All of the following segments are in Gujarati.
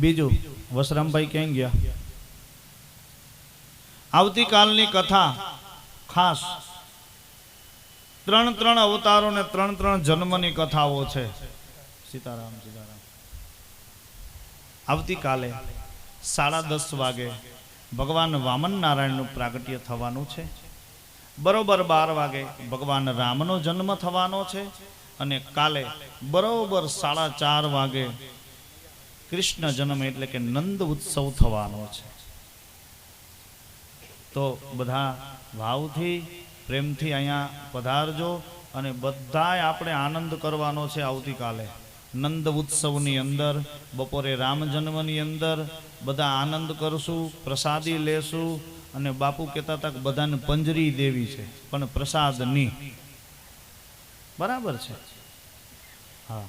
બીજું, વસરામભાઈ ક્યાં ગયા? આવતીકાલની કથા ખાસ. ત્રણ ત્રણ અવતારો ને ત્રણ ત્રણ જન્મની કથાઓ છે. સીતારામ સીતારામ. આવતીકાલે સાડા દસ વાગે ભગવાન વામન નારાયણનું પ્રાગટ્ય થવાનું છે. બરોબર બાર વાગે ભગવાન રામનો જન્મ થવાનો છે અને કાલે બરોબર સાડા ચાર વાગે કૃષ્ણ જન્મ એટલે કે નંદ ઉત્સવ થવાનો છે. તો બધા ભાવથી, પ્રેમથી અહીંયા પધારજો અને બધાય આપણે આનંદ કરવાનો છે આવતીકાલે. નંદ ઉત્સવની અંદર, બપોરે રામ જન્મની અંદર બધા આનંદ કરશું, પ્રસાદી લેશું અને બાપુ કહેતા હતા બધાને પંજરી દેવી છે, પણ પ્રસાદ નહીં. બરાબર છે? હા.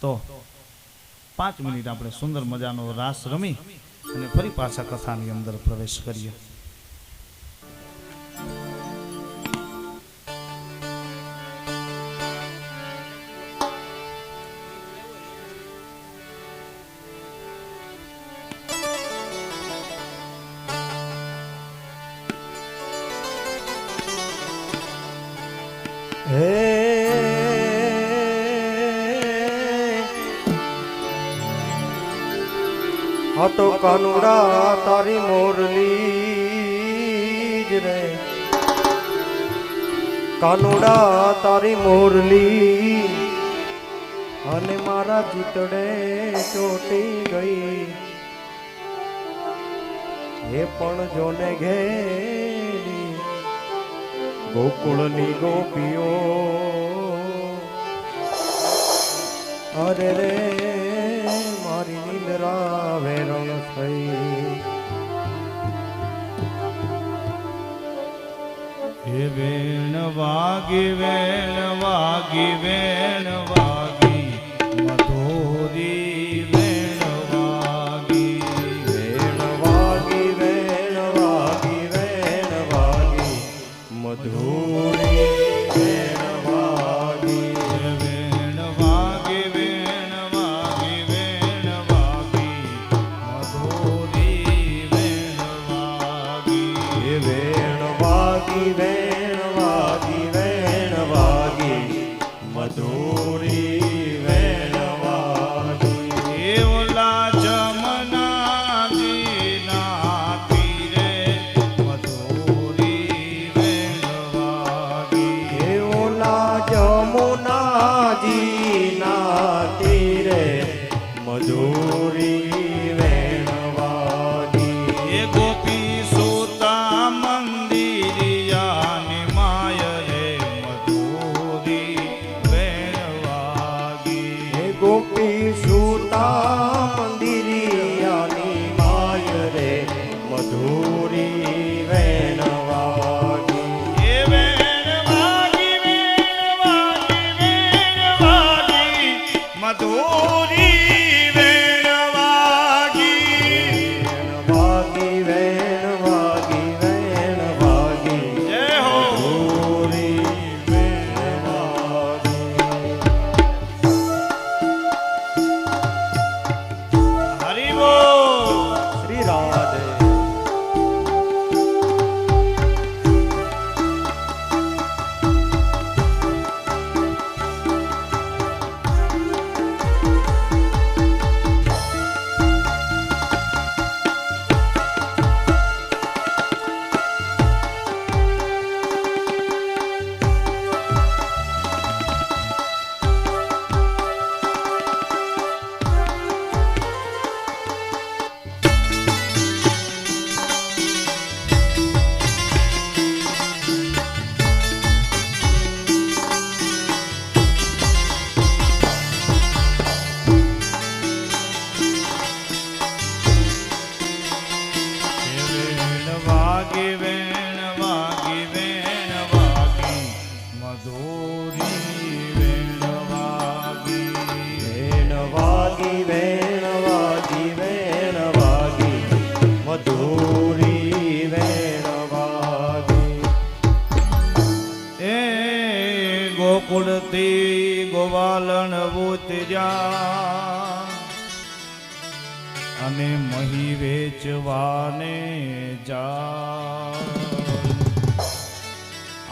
તો પાંચ મિનિટ આપણે સુંદર મજાનો રાસ રમી અને ફરી પાછા કથાની અંદર પ્રવેશ કરીએ. આ તો કાનુડા તારી મોરલી જ રે. કાનુડા તારી મોરલી અને મારા જીતડે ચોટી ગઈ. એ પણ જોને ઘેરી ગોકુળની ગોપીઓ. અરે રે. મારી નિંદરા વેરણ થઈ. વેણ વાગી વેણ વાગી વેણ વાગી મધુરી વેચવાને જા.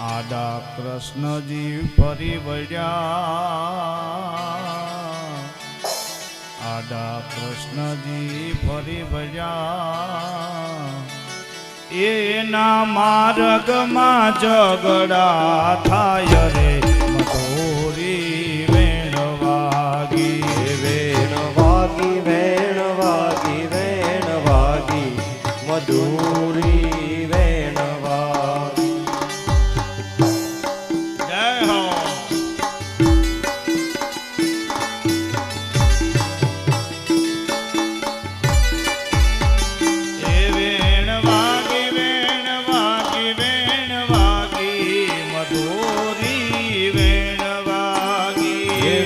આડા કૃષ્ણજી ફરી વળ્યા. આડા કૃષ્ણજી ફરી વળ્યા. એના માર્ગમાં ઝઘડા થાય રે. મધુરી વેણ વાગી જય હો.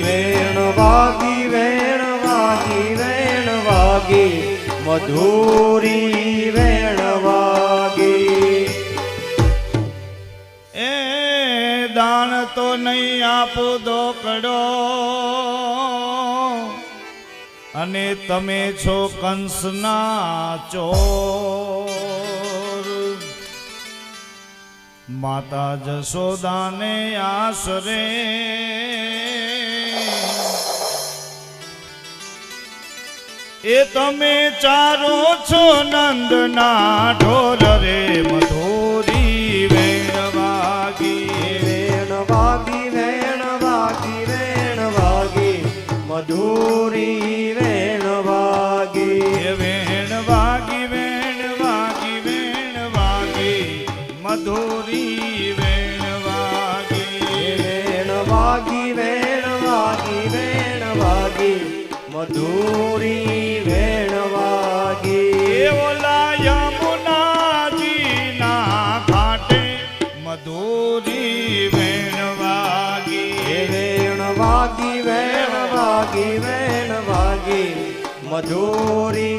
વેણ વાગી વેણ વાગી વેણ વાગી મધુરી વેણ વાગી એ દાન તો નહીં આપું દોકડો. અને તમે છો કંસના ચોર. માતા જશોદાને આશરે એ તમે ચારો છો નંદના ઢોર રે મધોરી વેણ વાગી. વેણ વાગી વેણ વાગી વેણ વાગી. મધુરી વેણ વાગી. વેણ વાગી વેણ વાગી વેણ વાગી. મધુરી મધુરી વેણ વાગી ઓલા યમુનાજીના ઘાટે મધુરી વેણ વાગી વેણ વાગી વેણ વાગી વેણ વાગી મધુરી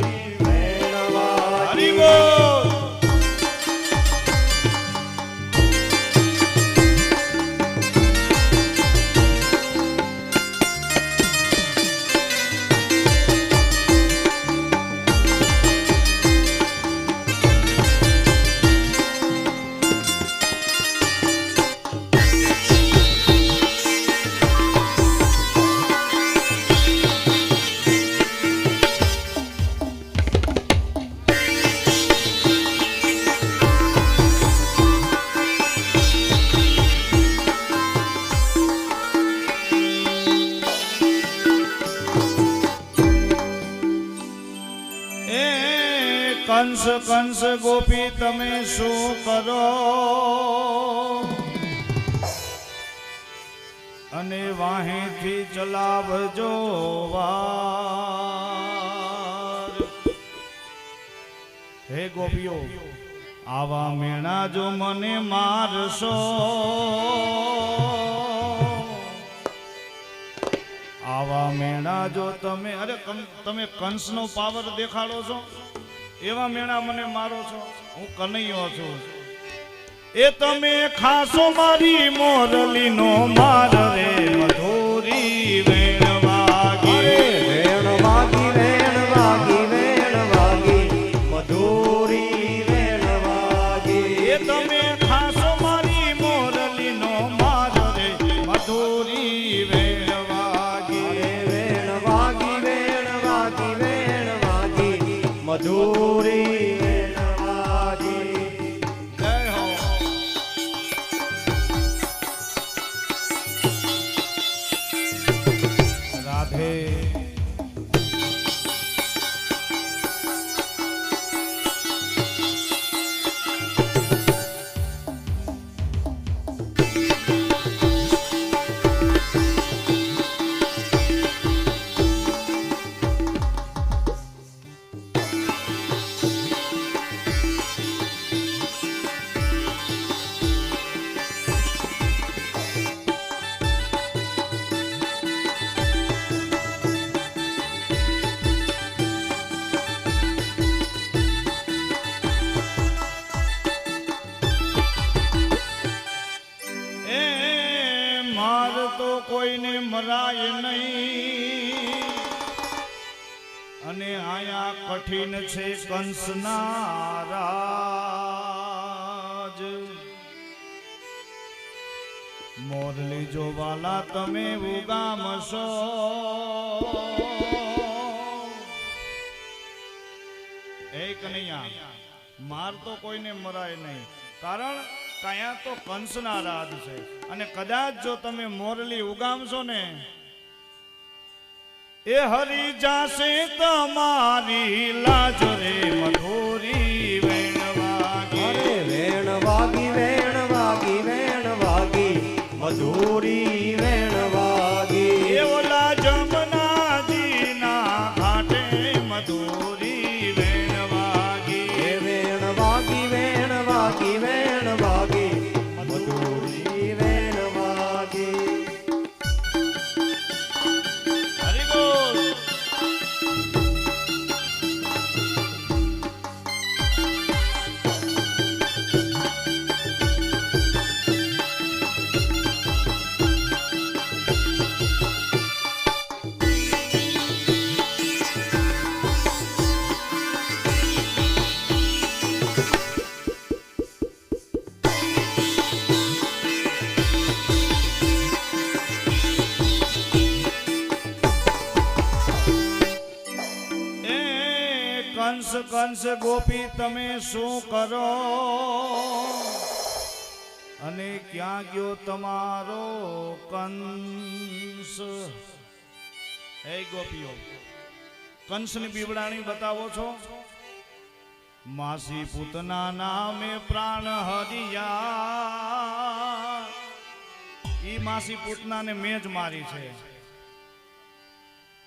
કંસ કંસ ગોપી, તમે શું કરો? અને વાહીથી ચલાવજો હે ગોપીઓ, આવા મેણા જો મને મારશો. આવા મેણા જો તમે, અરે તમે કંસનો પાવર દેખાડો છો? એવા મેણા મને મારો છો. હું કનૈયો છું. એ તમે ખાસો મારી મોરલીનો માર રે મધુરી મધુરી કઠિન છે કંસના મોરલી જોવાલા તમે ઉગામશો એક નહીં માર તો કોઈને મરાય નહીં. કારણ કયા તો કંસના રાજ છે. અને કદાચ જો તમે મોરલી ઉગામશો ને એ હરી જાશે તમારી લાજ રે મધુરી કંસ ગોપી, તમે શું કરો? અને ક્યાં ગયો તમારો કંસ? હે ગોપીઓ, કંસની બીવડાણી બતાવો છો? માસી પૂતના નામે પ્રાણ હરિયા. ઈ માસી પૂતનાને મેં જ મારી છે.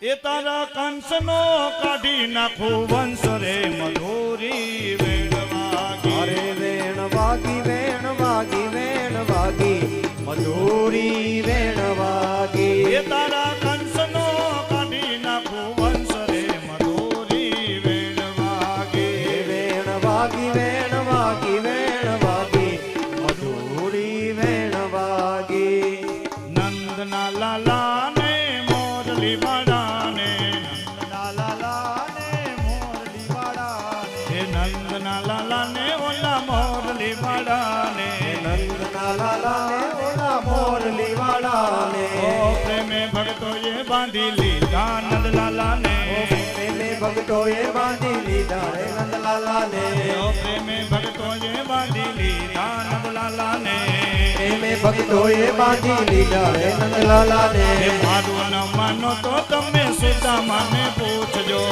એ તારા કંસનો કાઢી નાખો વંશ રે મધુરી વેણવાગી અરે વેણ વાગી વેણ વાગી વેણ વાગી. મધુરી વેણ ઓલા મોરલી વાળાને ઓ પ્રેમે ભક્તોએ બાંધી લીધા નંદલાલાને. પ્રેમે ભક્તોએ બાંધી લીધા રે નંદલાલાને. ઓ પ્રેમે ભક્તોએ બાંધી લીધા નંદલાલાને. પ્રેમે ભક્તોએ બાંધી લીધા રે નંદલાલાને. એ મારું ન માનો તો તમે સીતા માને પૂછજો.